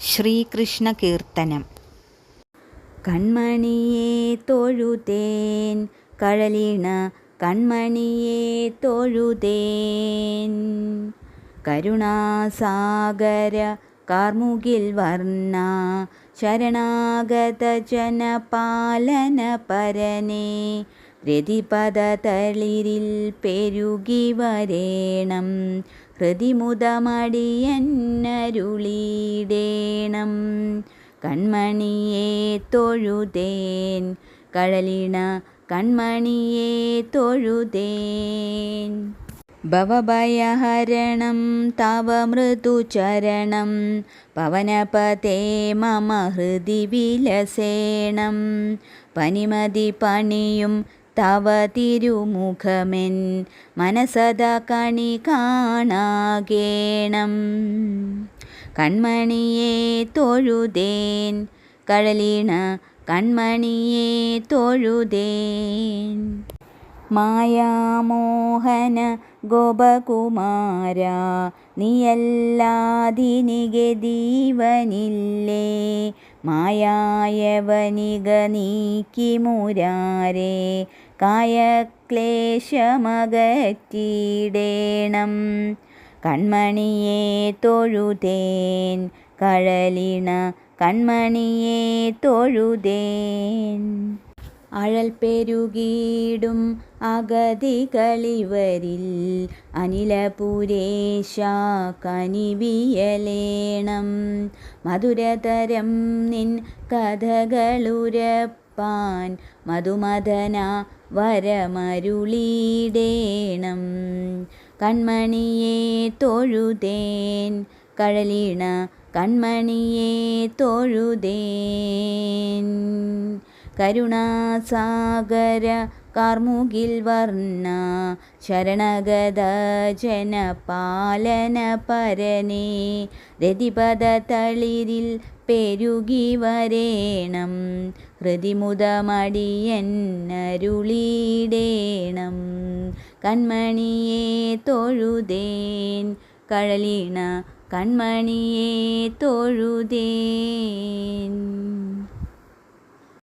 ശ്രീകൃഷ്ണ കീർത്തനം കൺമണിയെ തൊഴുതേൻ കഴലിണ കൺമണിയെ തൊഴുതേൻ. കരുണാസാഗര കാർമുകിൽ വർണ ശരണാഗത ജനപാലന പരനെ രതിപദ തളിരിൽ പെരുകി വരേണം. ഹൃതിമുതമടിയന്നരുളിടേണം കൺമണിയെ തൊഴുതേൻ. കഴലിണ കൺമണിയെ തൊഴുതേൻ. ഭവഭയഹരണം തവ മൃദുചരണം. പവനപതേ മമ ഹൃദി വിലസേണം. പനിമതി പണിയും തവ തിരുമുഖമെൻ മനസദ കണി കാണാകേണം. കൺമണിയെ തൊഴുതേൻ കഴലിണ കൺമണിയെ തൊഴുതേൻ. മായാമോഹന ഗോപകുമാര നീയല്ലാതിനികദീവനില്ലേ മായായവനിക നീക്കി മുരാരേ കായക്ലേശമകറ്റിടേണം കൺമണിയെ തൊഴുതേൻ. കഴലിണ കൺമണിയെ തൊഴുതേൻ. അഴൽ പെരുകീടും അഗതികളിവരിൽ അനിലപുരേശ കനിവിയലേണം. മധുരതരം നിൻ കഥകളുരപ്പാൻ മധുമദന വരമരുളീടേണം. കൺമണിയെ തൊഴുതേൻ കഴലിണ കൺമണിയെ തൊഴുതേൻ. കരുണാസാഗര കാർമുകിൽ വർണ ശരണഗത ജനപാലന പരനെ രതിപദ തളിരിൽ പെരുകി വരേണം ഹൃതിമുതമടിയന്നരുളിടേണം കൺമണിയെ തൊഴുതേൻ. കഴലിണ കൺമണിയെ തൊഴുതേൻ.